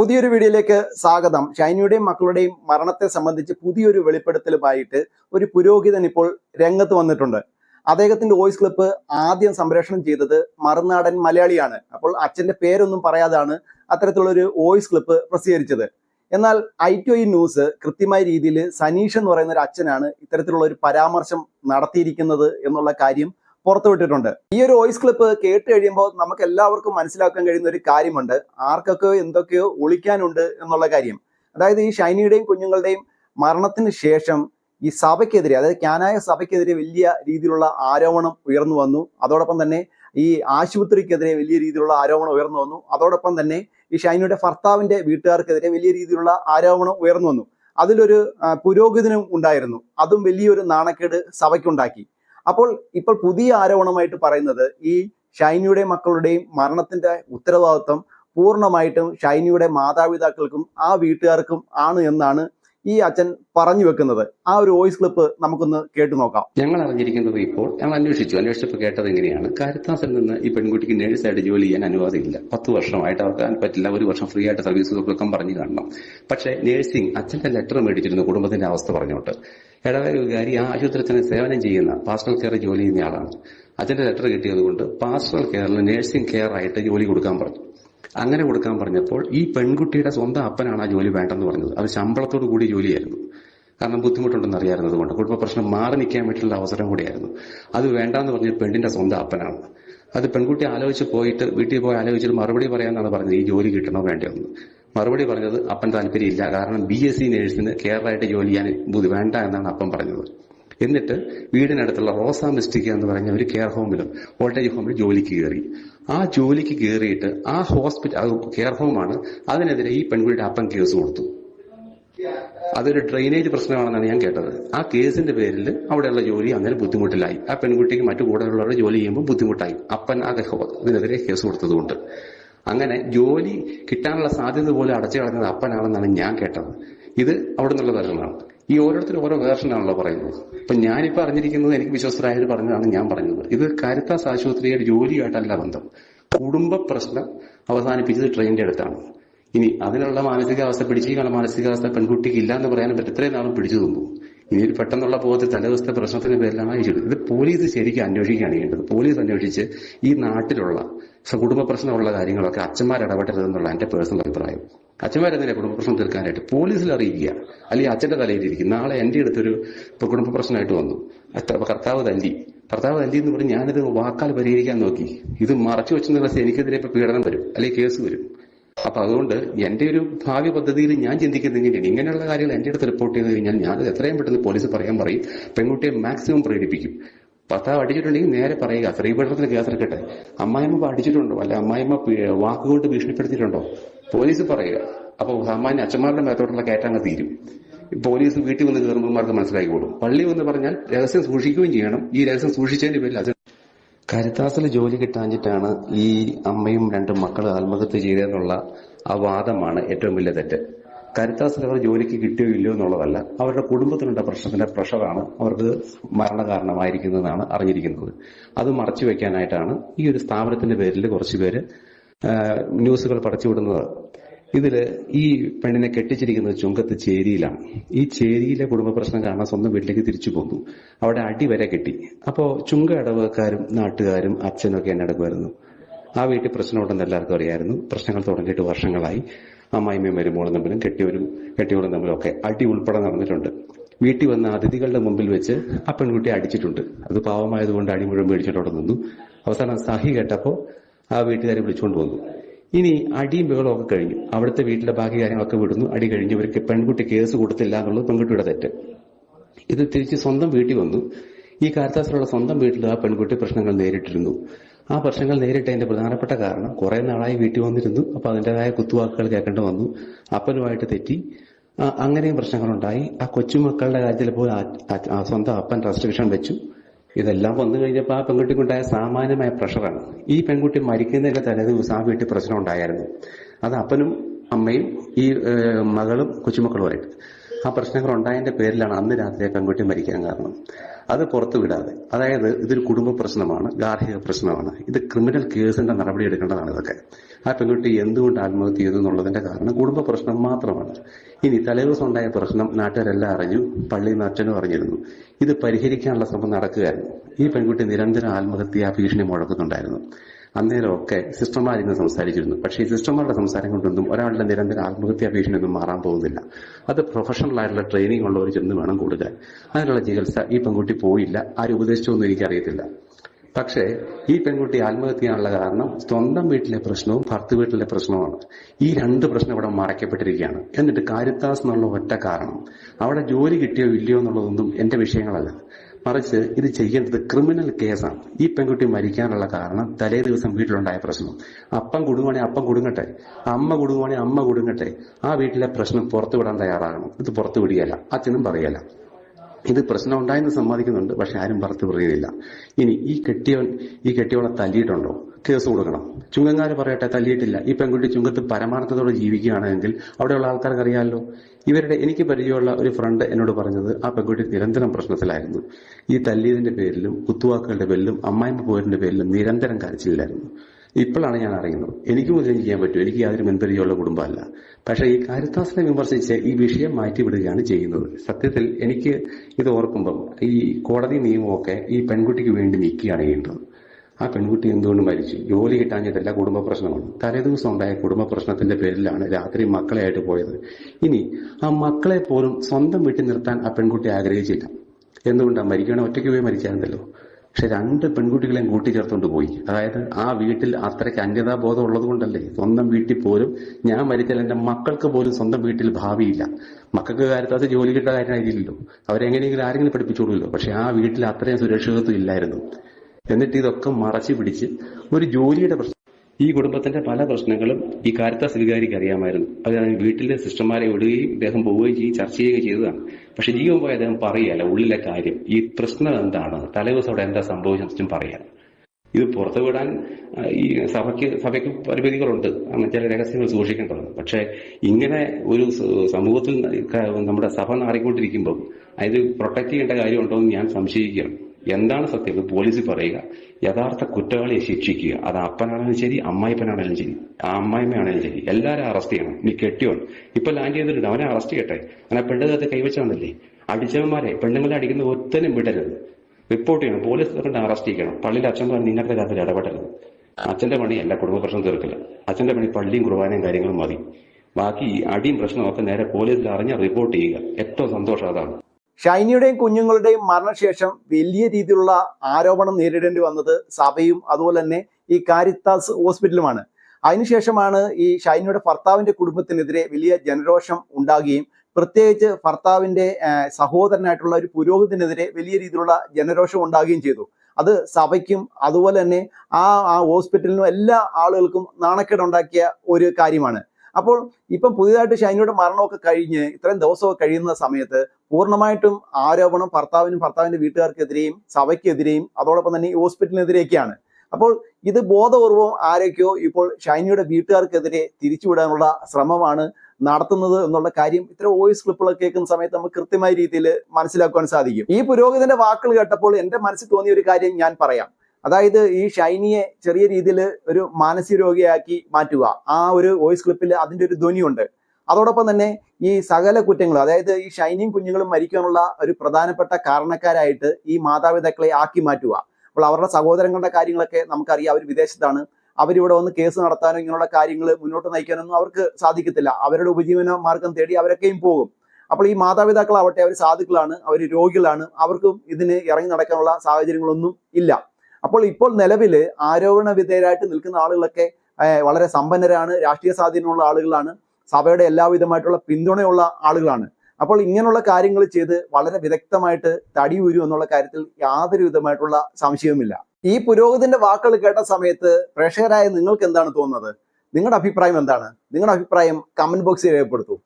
പുതിയൊരു വീഡിയോയിലേക്ക് സ്വാഗതം. ഷൈനിയുടെയും മക്കളുടെയും മരണത്തെ സംബന്ധിച്ച് പുതിയൊരു വെളിപ്പെടുത്തലുമായിട്ട് ഒരു പുരോഹിതൻ ഇപ്പോൾ രംഗത്ത് വന്നിട്ടുണ്ട്. അദ്ദേഹത്തിന്റെ വോയിസ് ക്ലിപ്പ് ആദ്യം സംപ്രേഷണം ചെയ്തത് മറുനാടൻ മലയാളിയാണ്. അപ്പോൾ അച്ഛന്റെ പേരൊന്നും പറയാതാണ് അത്തരത്തിലുള്ള ഒരു വോയിസ് ക്ലിപ്പ് പ്രസിദ്ധീകരിച്ചത്. എന്നാൽ ഐ ടു ഐ ന്യൂസ് കൃത്യമായ രീതിയിൽ സനീഷ് എന്ന് പറയുന്ന ഒരു അച്ഛനാണ് ഇത്തരത്തിലുള്ള ഒരു പരാമർശം നടത്തിയിരിക്കുന്നത് എന്നുള്ള കാര്യം പുറത്തുവിട്ടിട്ടുണ്ട്. ഈ ഒരു വോയിസ് ക്ലിപ്പ് കേട്ട് കഴിയുമ്പോൾ നമുക്ക് എല്ലാവർക്കും മനസ്സിലാക്കാൻ കഴിയുന്ന ഒരു കാര്യമുണ്ട്. ആർക്കൊക്കെയോ എന്തൊക്കെയോ ഒളിക്കാനുണ്ട് എന്നുള്ള കാര്യം. അതായത് ഈ ഷൈനിയുടെയും കുഞ്ഞുങ്ങളുടെയും മരണത്തിന് ശേഷം ഈ സഭയ്ക്കെതിരെ അതായത് ക്യാനായ സഭയ്ക്കെതിരെ വലിയ രീതിയിലുള്ള ആരോപണം ഉയർന്നു വന്നു. അതോടൊപ്പം തന്നെ ഈ ആശുപത്രിക്കെതിരെ വലിയ രീതിയിലുള്ള ആരോപണം ഉയർന്നു വന്നു. അതോടൊപ്പം തന്നെ ഈ ഷൈനിയുടെ ഭർത്താവിന്റെ വീട്ടുകാർക്കെതിരെ വലിയ രീതിയിലുള്ള ആരോപണം ഉയർന്നു വന്നു. അതിലൊരു പുരോഗതിനും ഉണ്ടായിരുന്നു. അതും വലിയൊരു നാണക്കേട് സഭയ്ക്കുണ്ടാക്കി. അപ്പോൾ ഇപ്പോൾ പുതിയ ആരോപണമായിട്ട് പറയുന്നത് ഈ ഷൈനിയുടെ മക്കളുടെയും മരണത്തിന്റെ ഉത്തരവാദിത്വം പൂർണമായിട്ടും ഷൈനിയുടെ മാതാപിതാക്കൾക്കും ആ വീട്ടുകാർക്കും ആണ് എന്നാണ് ഈ അച്ഛൻ പറഞ്ഞു വെക്കുന്നത്. ആ ഒരു വോയിസ് ക്ലിപ്പ് നമുക്കൊന്ന് കേട്ടു നോക്കാം. ഞങ്ങൾ അറിഞ്ഞിരിക്കുന്നത് ഇപ്പോൾ ഞങ്ങൾ അന്വേഷിച്ചു. അന്വേഷിച്ചപ്പോൾ കേട്ടത് എങ്ങനെയാണ്? കാരത്താസിൽ നിന്ന് ഈ പെൺകുട്ടിക്ക് നേഴ്സായിട്ട് ജോലി ചെയ്യാൻ അനുവാദമില്ല. പത്ത് വർഷമായിട്ട് അവർക്ക് പറ്റില്ല. ഒരു വർഷം ഫ്രീ ആയിട്ട് സർവീസ് കൊടുക്കാൻ പറഞ്ഞു കാണണം. പക്ഷേ നേഴ്സിംഗ് അച്ഛന്റെ ലെറ്റർ മേടിച്ചിരുന്നു കുടുംബത്തിന്റെ അവസ്ഥ പറഞ്ഞോട്ട് ഇടവേല വികാരി ആ ആശുപത്രി സേവനം ചെയ്യുന്ന പാസ്റ്റൽ കെയർ ജോലി ചെയ്യുന്ന ആളാണ്. അച്ഛന്റെ ലെറ്റർ കിട്ടിയത് കൊണ്ട് പാസ്റ്റൽ കെയറിൽ നേഴ്സിംഗ് കെയർ ആയിട്ട് ജോലി കൊടുക്കാൻ പറഞ്ഞു. അങ്ങനെ കൊടുക്കാൻ പറഞ്ഞപ്പോൾ ഈ പെൺകുട്ടിയുടെ സ്വന്തം അപ്പനാണ് ആ ജോലി വേണ്ടെന്ന് പറഞ്ഞത്. അത് ശമ്പളത്തോടു കൂടി ജോലിയായിരുന്നു. കാരണം ബുദ്ധിമുട്ടുണ്ടെന്ന് അറിയാറുന്നത് കൊണ്ട്. കുടുംബ പ്രശ്നം മാറി നിൽക്കാൻ വേണ്ടിയിട്ടുള്ള അവസരം കൂടിയായിരുന്നു. അത് വേണ്ടാന്ന് പറഞ്ഞ പെണ്ണിന്റെ സ്വന്തം അപ്പനാണ്. അത് പെൺകുട്ടി ആലോചിച്ച് പോയിട്ട് വീട്ടിൽ പോയി ആലോചിച്ചിട്ട് മറുപടി പറയാന്നാണ് പറഞ്ഞത് ഈ ജോലി കിട്ടണോ വേണ്ടയോ? എന്ന്. മറുപടി പറഞ്ഞത് അപ്പൻ താല്പര്യമില്ല. കാരണം ബി എസ് സി നേഴ്സിന് കെയറായിട്ട് ജോലി ചെയ്യാൻ ബുദ്ധി വേണ്ട എന്നാണ് അപ്പൻ പറഞ്ഞത്. എന്നിട്ട് വീടിനടുത്തുള്ള റോസാ മിസ്റ്റിക്ക എന്ന് പറഞ്ഞ ഒരു കെയർ ഹോമിലും വോൾട്ടേജ് ഹോമിലും ജോലിക്ക് കയറി. ആ ജോലിക്ക് കയറിയിട്ട് ആ ഹോസ്പിറ്റൽ കെയർ ഹോമാണ് അതിനെതിരെ ഈ പെൺകുട്ടിയുടെ അപ്പൻ കേസ് കൊടുത്തു. അതൊരു ഡ്രെയിനേജ് പ്രശ്നമാണെന്നാണ് ഞാൻ കേട്ടത്. ആ കേസിന്റെ പേരിൽ അവിടെയുള്ള ജോലി അങ്ങനെ ബുദ്ധിമുട്ടിലായി. ആ പെൺകുട്ടിക്ക് മറ്റു കൂടെയുള്ളവരുടെ ജോലി ചെയ്യുമ്പോൾ ബുദ്ധിമുട്ടായി. അപ്പൻ ആ അതിനെതിരെ കേസ് കൊടുത്തതുകൊണ്ട്. അങ്ങനെ ജോലി കിട്ടാനുള്ള സാധ്യത പോലും അടച്ചു കളഞ്ഞത് അപ്പനാണെന്നാണ് ഞാൻ കേട്ടത്. ഇത് അവിടെ നിന്നുള്ള ദർശനമാണ് ഈ ഓരോരുത്തരും ഓരോ വേർഷനാണല്ലോ പറയുന്നത്. അപ്പൊ ഞാനിപ്പോ അറിഞ്ഞിരിക്കുന്നത് എനിക്ക് വിശ്വസ്തരായത് പറഞ്ഞതാണ് ഞാൻ പറഞ്ഞത്. ഇത് കാരിത്താസ് ആശുപത്രിയുടെ ജോലിയായിട്ടല്ല ബന്ധം. കുടുംബ പ്രശ്നം അവസാനിപ്പിച്ചത് ട്രെയിനിന്റെ അടുത്താണ്. ഇനി അതിനുള്ള മാനസികാവസ്ഥ പിടിച്ചിരിക്കാനുള്ള മാനസികാവസ്ഥ പെൺകുട്ടിക്ക് ഇല്ല എന്ന് പറയാൻ പറ്റും ഇത്രയും നാളും പിടിച്ചു തന്നു ഇനി ഒരു പെട്ടെന്നുള്ള ബോധത്തിൽ തലേദിവസത്തെ പ്രശ്നത്തിന്റെ പേരിലാണ് ഇത് പോലീസ് ശരിക്കും അന്വേഷിക്കുകയാണ് ചെയ്യേണ്ടത്. പോലീസ് അന്വേഷിച്ച് ഈ നാട്ടിലുള്ള കുടുംബ പ്രശ്നമുള്ള കാര്യങ്ങളൊക്കെ അച്ഛന്മാർ ഇടപെടരുതെന്നുള്ള എന്റെ പേഴ്സണൽ അഭിപ്രായം. അച്ഛന്മാരെന്തിനാ കുടുംബ പ്രശ്നം തീർക്കാനായിട്ട് പോലീസിൽ അറിയിക്കുക? അല്ലെങ്കിൽ അച്ഛന്റെ തലയിലിരിക്കും. നാളെ എന്റെ അടുത്തൊരു കുടുംബ പ്രശ്നമായിട്ട് വന്നു. കർത്താവ് തല്ലി. കർത്താവ് തല്ലി എന്ന് പറഞ്ഞ് ഞാനിത് വാക്കാൽ പരിഹരിക്കാൻ നോക്കി. ഇത് മറച്ചു വെച്ചെന്ന ദിവസം എനിക്കെതിരെ ഇപ്പൊ പീഡനം വരും. അല്ലെങ്കിൽ കേസ് വരും. അപ്പൊ അതുകൊണ്ട് എന്റെ ഒരു ഭാവി പദ്ധതിയിൽ ഞാൻ ചിന്തിക്കുന്നത് ഇങ്ങനെയാണ്. ഇങ്ങനെയുള്ള കാര്യങ്ങൾ എന്റെ അടുത്ത് റിപ്പോർട്ട് ചെയ്ത് കഴിഞ്ഞാൽ ഞാൻ എത്രയും പെട്ടെന്ന് പോലീസ് പറയാൻ പറയും. പെൺകുട്ടിയെ മാക്സിമം പ്രേരിപ്പിക്കും. ഭർത്താവ് അടിച്ചിട്ടുണ്ടെങ്കിൽ നേരെ പറയുക സ്ത്രീപീഡനത്തിന് കേസെടുക്കട്ടെ അമ്മായിമ്മ അടിച്ചിട്ടുണ്ടോ? അല്ലെ അമ്മായിമ്മ വാക്കുകൊണ്ട് ഭീഷണിപ്പെടുത്തിയിട്ടുണ്ടോ? പോലീസ് പറയുക. അപ്പൊ സാമാന്യ അച്ഛന്മാരുടെ മേത്തോട്ടുള്ള കയറ്റങ്ങ് തീരും. പോലീസ് വീട്ടിൽ വന്ന് മനസ്സിലാക്കി കൊടുക്കും പള്ളി വന്ന് പറഞ്ഞാൽ രഹസ്യം സൂക്ഷിക്കുകയും ചെയ്യണം. ഈ രഹസ്യം സൂക്ഷിച്ചതിന്റെ പേരിൽ അത് കരുത്താസിൽ ജോലി കിട്ടാഞ്ഞിട്ടാണ് ഈ അമ്മയും രണ്ട് മക്കളും ആത്മഹത്യ ചെയ്തതെന്നുള്ള ആ വാദമാണ് ഏറ്റവും വലിയ തെറ്റ്. കരുത്താസിൽ അവർ ജോലിക്ക് കിട്ടിയോ ഇല്ലയോ എന്നുള്ളതല്ല. അവരുടെ കുടുംബത്തിലുള്ള പ്രശ്നത്തിന്റെ പ്രഷറാണ്. അവർക്ക് മരണകാരണമായിരിക്കുന്നതെന്നാണ് അറിഞ്ഞിരിക്കുന്നത്. അത് മറച്ചു വെക്കാനായിട്ടാണ് ഈ ഒരു സ്ഥാപനത്തിന്റെ പേരിൽ കുറച്ച് പേര് ന്യൂസുകൾ പടച്ചുവിടുന്നത്. ഇതിൽ ഈ പെണ്ണിനെ കെട്ടിച്ചിരിക്കുന്നത് ചുങ്കത്ത് ചേരിയിലാണ്. ഈ ചേരിയിലെ കുടുംബ പ്രശ്നം കാരണം സ്വന്തം വീട്ടിലേക്ക് തിരിച്ചു പോന്നു. അവിടെ അടി വരെ കെട്ടി. അപ്പോ ചുങ്ക ഇടവക്കാരും നാട്ടുകാരും അച്ഛനൊക്കെ എന്നെ ഇടക്കുമായിരുന്നു ആ വീട്ടിൽ പ്രശ്നമുണ്ടെന്ന് എല്ലാവർക്കും അറിയായിരുന്നു. പ്രശ്നങ്ങൾ തുടങ്ങിയിട്ട് വർഷങ്ങളായി. അമ്മായിമ്മയും വരുമ്പോളും തമ്മിലും കെട്ടിയവരും കെട്ടിയവരും തമ്മിലും ഒക്കെ അടി ഉൾപ്പെടെ നടന്നിട്ടുണ്ട്. വീട്ടിൽ വന്ന അതിഥികളുടെ മുമ്പിൽ വെച്ച് ആ പെൺകുട്ടിയെ അടിച്ചിട്ടുണ്ട്. അത് പാവമായതുകൊണ്ട് അടി മുഴുവൻ മേടിച്ചിട്ട് അവിടെ നിന്നു. അവസാനം സഹി കേട്ടപ്പോൾ ആ വീട്ടുകാരെ വിളിച്ചുകൊണ്ട് വന്നു. ഇനി അടിയും ബഹളവും ഒക്കെ കഴിഞ്ഞു. അവിടുത്തെ വീട്ടിലെ ബാക്കി കാര്യങ്ങളൊക്കെ വിടുന്നു. അടി കഴിഞ്ഞു ഇവർക്ക് പെൺകുട്ടി കേസ് കൊടുത്തില്ല എന്നുള്ളത് പെൺകുട്ടിയുടെ തെറ്റ്. ഇത് തിരിച്ച് സ്വന്തം വീട്ടിൽ വന്നു. ഈ കാരത്താസിലുള്ള സ്വന്തം വീട്ടിൽ ആ പെൺകുട്ടി പ്രശ്നങ്ങൾ നേരിട്ടിരുന്നു. ആ പ്രശ്നങ്ങൾ നേരിട്ടതിന്റെ പ്രധാനപ്പെട്ട കാരണം കുറെ നാളായി വീട്ടിൽ വന്നിരുന്നു. അപ്പൊ അതിന്റേതായ കുത്തുവാക്കുകൾ കേൾക്കേണ്ടി വന്നു. അപ്പനുമായിട്ട് തെറ്റി. അങ്ങനെയും പ്രശ്നങ്ങളുണ്ടായി. ആ കൊച്ചുമക്കളുടെ കാര്യത്തിൽ ആ സ്വന്തം അപ്പൻ റെസ്ട്രിക്ഷൻ വെച്ചു. ഇതെല്ലാം വന്നു കഴിഞ്ഞപ്പോൾ ആ പെൺകുട്ടിക്കുണ്ടായ സാമാന്യമായ പ്രഷറാണ്. ഈ പെൺകുട്ടി മരിക്കുന്നതിന്റെ തലേ ദിവസം ആ വീട്ടിൽ പ്രശ്നം ഉണ്ടായിരുന്നു അത് അപ്പനും അമ്മയും ഈ മകളും കൊച്ചുമക്കളുമായിട്ട്. ആ പ്രശ്നങ്ങൾ ഉണ്ടായതിന്റെ പേരിലാണ് അന്ന് രാത്രി ആ പെൺകുട്ടി മരിക്കാൻ കാരണം. അത് പുറത്തു വിടാതെ. അതായത് ഇതൊരു കുടുംബ പ്രശ്നമാണ് ഗാർഹിക പ്രശ്നമാണ്. ഇത് ക്രിമിനൽ കേസിന്റെ നടപടി എടുക്കേണ്ടതാണ് ഇതൊക്കെ. ആ പെൺകുട്ടി എന്തുകൊണ്ട് ആത്മഹത്യ ചെയ്തു എന്നുള്ളതിന്റെ കാരണം കുടുംബ പ്രശ്നം മാത്രമാണ്. ഇനി തലേദിവസം ഉണ്ടായ പ്രശ്നം നാട്ടുകാരെല്ലാം അറിഞ്ഞു പള്ളിയിൽ നാട്ടനും അറിഞ്ഞിരുന്നു. ഇത് പരിഹരിക്കാനുള്ള ശ്രമം നടക്കുകയായിരുന്നു. ഈ പെൺകുട്ടി നിരന്തരം ആത്മഹത്യ ഭീഷണി മുഴക്കുന്നുണ്ടായിരുന്നു. അന്നേരമൊക്കെ സിസ്റ്റർമാരിന്ന് സംസാരിച്ചിരുന്നു. പക്ഷേ ഈ സിസ്റ്റർമാരുടെ സംസാരം കൊണ്ടൊന്നും ഒരാളുടെ നിരന്തര ആത്മഹത്യാ ഭീഷണിയൊന്നും മാറാൻ പോകുന്നില്ല. അത് പ്രൊഫഷണൽ ആയിട്ടുള്ള ട്രെയിനിങ് ഉള്ളവർ ചെന്ന് വേണം കൊടുക്കാൻ അതിനുള്ള ചികിത്സ ഈ പെൺകുട്ടി പോയില്ല. ആരും ഉപദേശിച്ചൊന്നും എനിക്കറിയത്തില്ല. പക്ഷേ ഈ പെൺകുട്ടി ആത്മഹത്യയാനുള്ള കാരണം സ്വന്തം വീട്ടിലെ പ്രശ്നവും ഭർത്തു വീട്ടിലെ പ്രശ്നവുമാണ്. ഈ രണ്ട് പ്രശ്നം ഇവിടെ മറയ്ക്കപ്പെട്ടിരിക്കുകയാണ്. എന്നിട്ട് കാരിത്താസ് എന്നുള്ള ഒറ്റ കാരണം. അവിടെ ജോലി കിട്ടിയോ ഇല്ലയോ എന്നുള്ളതൊന്നും എന്റെ വിഷയങ്ങളല്ല. മറിച്ച് ഇത് ചെയ്യേണ്ടത് ക്രിമിനൽ കേസാണ് ഈ പെൺകുട്ടി മരിക്കാനുള്ള കാരണം തലേ ദിവസം വീട്ടിലുണ്ടായ പ്രശ്നം. അപ്പം കുടുങ്ങുവാണെങ്കിൽ അപ്പം കുടുങ്ങട്ടെ. അമ്മ കുടുങ്ങുവാണെങ്കിൽ അമ്മ കുടുങ്ങട്ടെ. ആ വീട്ടിലെ പ്രശ്നം പുറത്തുവിടാൻ തയ്യാറാകണം. ഇത് പുറത്തു വിടുകയല്ല. അച്ഛനും പറയല്ല. ഇത് പ്രശ്നം ഉണ്ടായെന്ന് സമ്മതിക്കുന്നുണ്ട് പക്ഷെ ആരും പുറത്ത് പറയുന്നില്ല. ഇനി ഈ കെട്ടിയവൻ ഈ കെട്ടിയവളെ തല്ലിയിട്ടുണ്ടോ? കേസ് കൊടുക്കണം. ചുങ്കങ്കാര് പറയട്ടെ തല്ലിയിട്ടില്ല. ഈ പെൺകുട്ടി ചുങ്കത്ത് പരമാർത്ഥത്തോടെ ജീവിക്കുകയാണെങ്കിൽ അവിടെയുള്ള ആൾക്കാർക്ക് അറിയാമല്ലോ ഇവരുടെ എനിക്ക് പരിചയമുള്ള ഒരു ഫ്രണ്ട് എന്നോട് പറഞ്ഞത് ആ പെൺകുട്ടി നിരന്തരം പ്രശ്നത്തിലായിരുന്നു. ഈ തല്ലിയതിന്റെ പേരിലും കുത്തുവാക്കുകളുടെ പേരിലും അമ്മായിമ്മ പോയതിന്റെ പേരിലും നിരന്തരം കരച്ചില്ലായിരുന്നു ഇപ്പോഴാണ് ഞാൻ അറിയുന്നത്. എനിക്ക് മുതലും ചെയ്യാൻ പറ്റും. എനിക്ക് യാതൊരു മുൻപരിചയമുള്ള കുടുംബമല്ല. പക്ഷെ ഈ കാരിത്താസിനെ വിമർശിച്ച് ഈ വിഷയം മാറ്റിവിടുകയാണ് ചെയ്യുന്നത്. സത്യത്തിൽ എനിക്ക് ഇത് ഓർക്കുമ്പം ഈ കോടതി നിയമമൊക്കെ ഈ പെൺകുട്ടിക്ക് വേണ്ടി നിൽക്കുകയാണ് ചെയ്യേണ്ടത് ആ പെൺകുട്ടി എന്തുകൊണ്ട് മരിച്ചു? ജോലി കിട്ടാഞ്ഞതല്ല കുടുംബ പ്രശ്നമാണ് തലേദിവസം ഉണ്ടായ കുടുംബ പ്രശ്നത്തിന്റെ പേരിലാണ് രാത്രി മക്കളെയായിട്ട് പോയത്. ഇനി ആ മക്കളെ പോലും സ്വന്തം വീട്ടിൽ നിർത്താൻ ആ പെൺകുട്ടി ആഗ്രഹിച്ചില്ല. എന്തുകൊണ്ടാണ് മരിക്കണേ ഒറ്റയ്ക്ക് പോയി മരിച്ചായിരുന്നല്ലോ പക്ഷെ രണ്ട് പെൺകുട്ടികളെയും കൂട്ടിച്ചേർത്തുകൊണ്ട് പോയി. അതായത് ആ വീട്ടിൽ അത്രയ്ക്ക് അന്യതാബോധം ഉള്ളത് കൊണ്ടല്ലേ സ്വന്തം വീട്ടിൽ പോലും ഞാൻ മരിച്ചാൽ എന്റെ മക്കൾക്ക് പോലും സ്വന്തം വീട്ടിൽ ഭാവിയില്ല. മക്കൾക്ക് കാര്യത്താത്ത ജോലി കിട്ടാൻ കാര്യമായിരിക്കില്ലല്ലോ അവരെങ്ങനെയെങ്കിലും ആരെങ്കിലും പഠിപ്പിച്ചോളൂല്ലോ പക്ഷെ ആ വീട്ടിൽ അത്രയും സുരക്ഷിതത്വം ഇല്ലായിരുന്നു. എന്നിട്ട് ഇതൊക്കെ മറച്ചു പിടിച്ച് ഒരു ജോലിയുടെ പ്രശ്നം. ഈ കുടുംബത്തിന്റെ പല പ്രശ്നങ്ങളും ഈ കാര്യത്തെ സ്വീകാരിക്ക് അറിയാമായിരുന്നു. അത് വീട്ടിലെ സിസ്റ്റർമാരെ വിടുകയും ഇദ്ദേഹം പോവുകയും ചെയ്യും ചർച്ച ചെയ്യുകയും ചെയ്തതാണ്. പക്ഷെ ജീവൻ പോയി അദ്ദേഹം പറയുകയല്ല ഉള്ളിലെ കാര്യം ഈ പ്രശ്നം എന്താണ്? തലേദിവസം അവിടെ എന്താ സംഭവിച്ചും പറയാം ഇത് പുറത്തു വിടാൻ ഈ സഭയ്ക്ക് സഭയ്ക്ക് പരിമിതികളുണ്ട്. അങ്ങനെ ചില രഹസ്യങ്ങൾ സൂക്ഷിക്കേണ്ടതാണ് പക്ഷെ ഇങ്ങനെ ഒരു സമൂഹത്തിൽ നമ്മുടെ സഭ നാറിക്കൊണ്ടിരിക്കുമ്പോൾ അത് പ്രൊട്ടക്ട് ചെയ്യേണ്ട കാര്യമുണ്ടോ എന്ന് ഞാൻ സംശയിക്കുകയാണ്. എന്താണ് സത്യം? ഇത് പോലീസ് പറയുക. യഥാർത്ഥ കുറ്റവാളിയെ ശിക്ഷിക്കുക. അത് അപ്പനാണെങ്കിലും ശരി അമ്മായിപ്പനാണെങ്കിലും ശരി ആ അമ്മായിമ്മയാണെങ്കിലും ശരി. എല്ലാവരും അറസ്റ്റ് ചെയ്യണം. നീ കെട്ടിയോ ഇപ്പൊ ലാൻഡ് ചെയ്തിട്ടുണ്ട്. അവനെ അറസ്റ്റ് ചെയ്യട്ടെ. അങ്ങനെ പെണ്ണുകാരത്തെ കൈവച്ചാണല്ലേ അടിച്ചവന്മാരെ പെണ്ണുങ്ങളെ അടിക്കുന്ന ഒത്തനും വിടരുത്. റിപ്പോർട്ട് ചെയ്യണം. പോലീസ് കൊണ്ട് അറസ്റ്റ് ചെയ്യണം പള്ളിയിലെ അച്ഛന്മാർ നിങ്ങളുടെ കാര്യത്തിൽ ഇടപെടരുത്. അച്ഛന്റെ പണി എല്ലാ കുടുംബ പ്രശ്നം തീർക്കില്ല. അച്ഛന്റെ പണി പള്ളിയും കുർബാനയും കാര്യങ്ങളും മതി. ബാക്കി അടിയും പ്രശ്നമൊക്കെ നേരെ പോലീസിൽ അറിഞ്ഞ് റിപ്പോർട്ട് ചെയ്യുക. ഏറ്റവും സന്തോഷം അതാണ്. ഷൈനിയുടെയും കുഞ്ഞുങ്ങളുടെയും മരണശേഷം വലിയ രീതിയിലുള്ള ആരോപണം നേരിടേണ്ടി വന്നത് സഭയും അതുപോലെ തന്നെ ഈ കാരിത്താസ് ഹോസ്പിറ്റലുമാണ്. അതിനുശേഷമാണ് ഈ ഷൈനിയുടെ ഭർത്താവിന്റെ കുടുംബത്തിനെതിരെ വലിയ ജനരോഷം ഉണ്ടാകുകയും പ്രത്യേകിച്ച് ഭർത്താവിന്റെ സഹോദരനായിട്ടുള്ള ഒരു പുരോഹിതനെതിരെ വലിയ രീതിയിലുള്ള ജനരോഷം ഉണ്ടാകുകയും ചെയ്തു. അത് സഭയ്ക്കും അതുപോലെ തന്നെ ആ ആ ഹോസ്പിറ്റലിനും എല്ലാ ആളുകൾക്കും നാണക്കേടുണ്ടാക്കിയ ഒരു കാര്യമാണ്. അപ്പോൾ ഇപ്പം പുതിയതായിട്ട് ഷൈനിയുടെ മരണമൊക്കെ കഴിഞ്ഞ് ഇത്രയും ദിവസമൊക്കെ കഴിയുന്ന സമയത്ത് പൂർണമായിട്ടും ആരോപണം ഭർത്താവിനും ഭർത്താവിന്റെ വീട്ടുകാർക്കെതിരെയും സഭയ്ക്കെതിരെയും അതോടൊപ്പം തന്നെ ഈ ഹോസ്പിറ്റലിനെതിരെയൊക്കെയാണ്. അപ്പോൾ ഇത് ബോധപൂർവം ആരൊക്കെയോ ഇപ്പോൾ ഷൈനിയുടെ വീട്ടുകാർക്കെതിരെ തിരിച്ചുവിടാനുള്ള ശ്രമമാണ് നടത്തുന്നത് എന്നുള്ള കാര്യം ഇത്ര വോയിസ് ക്ലിപ്പുകളൊക്കെ കേൾക്കുന്ന സമയത്ത് നമുക്ക് കൃത്യമായ രീതിയിൽ മനസ്സിലാക്കുവാൻ സാധിക്കും. ഈ പുരോഹിതന്റെ വാക്കുകൾ കേട്ടപ്പോൾ എന്റെ മനസ്സിൽ തോന്നിയ ഒരു കാര്യം ഞാൻ പറയാം. അതായത് ഈ ഷൈനിയെ ചെറിയ രീതിയിൽ ഒരു മാനസിക രോഗിയാക്കി മാറ്റുക. ആ ഒരു വോയിസ് ക്ലിപ്പിൽ അതിന്റെ ഒരു ധ്വനിയുണ്ട്. അതോടൊപ്പം തന്നെ ഈ സകല കുറ്റങ്ങളും അതായത് ഈ ഷൈനിയും കുഞ്ഞുങ്ങളും മരിക്കാനുള്ള ഒരു പ്രധാനപ്പെട്ട കാരണക്കാരായിട്ട് ഈ മാതാപിതാക്കളെ ആക്കി മാറ്റുക. അപ്പോൾ അവരുടെ സഹോദരങ്ങളുടെ കാര്യങ്ങളൊക്കെ നമുക്കറിയാം. അവർ വിദേശത്താണ്. അവരിവിടെ വന്ന് കേസ് നടത്താനോ ഇങ്ങനെയുള്ള കാര്യങ്ങൾ മുന്നോട്ട് നയിക്കാനൊന്നും അവർക്ക് സാധിക്കത്തില്ല. അവരുടെ ഉപജീവന മാർഗം തേടി അവരൊക്കെയും പോകും. അപ്പോൾ ഈ മാതാപിതാക്കളാവട്ടെ അവർ സാധുക്കളാണ് അവർ രോഗികളാണ്. അവർക്കും ഇതിന് ഇറങ്ങി നടക്കാനുള്ള സാഹചര്യങ്ങളൊന്നും ഇല്ല. അപ്പോൾ ഇപ്പോൾ നിലവിൽ ആരോപണ വിധേയരായിട്ട് നിൽക്കുന്ന ആളുകളൊക്കെ വളരെ സമ്പന്നരാണ് രാഷ്ട്രീയ സ്വാധീനമുള്ള ആളുകളാണ് സഭയുടെ എല്ലാവിധമായിട്ടുള്ള പിന്തുണയുള്ള ആളുകളാണ്. അപ്പോൾ ഇങ്ങനെയുള്ള കാര്യങ്ങൾ ചെയ്ത് വളരെ വിദഗ്ധമായിട്ട് തടി ഉരു എന്നുള്ള കാര്യത്തിൽ യാതൊരു വിധമായിട്ടുള്ള സംശയവുമില്ല. ഈ പുരോഹിതന്റെ വാക്കുകൾ കേട്ട സമയത്ത് പ്രേക്ഷകരായ നിങ്ങൾക്ക് എന്താണ് തോന്നുന്നത്? നിങ്ങളുടെ അഭിപ്രായം എന്താണ്? നിങ്ങളുടെ അഭിപ്രായം കമന്റ് ബോക്സിൽ രേഖപ്പെടുത്തൂ.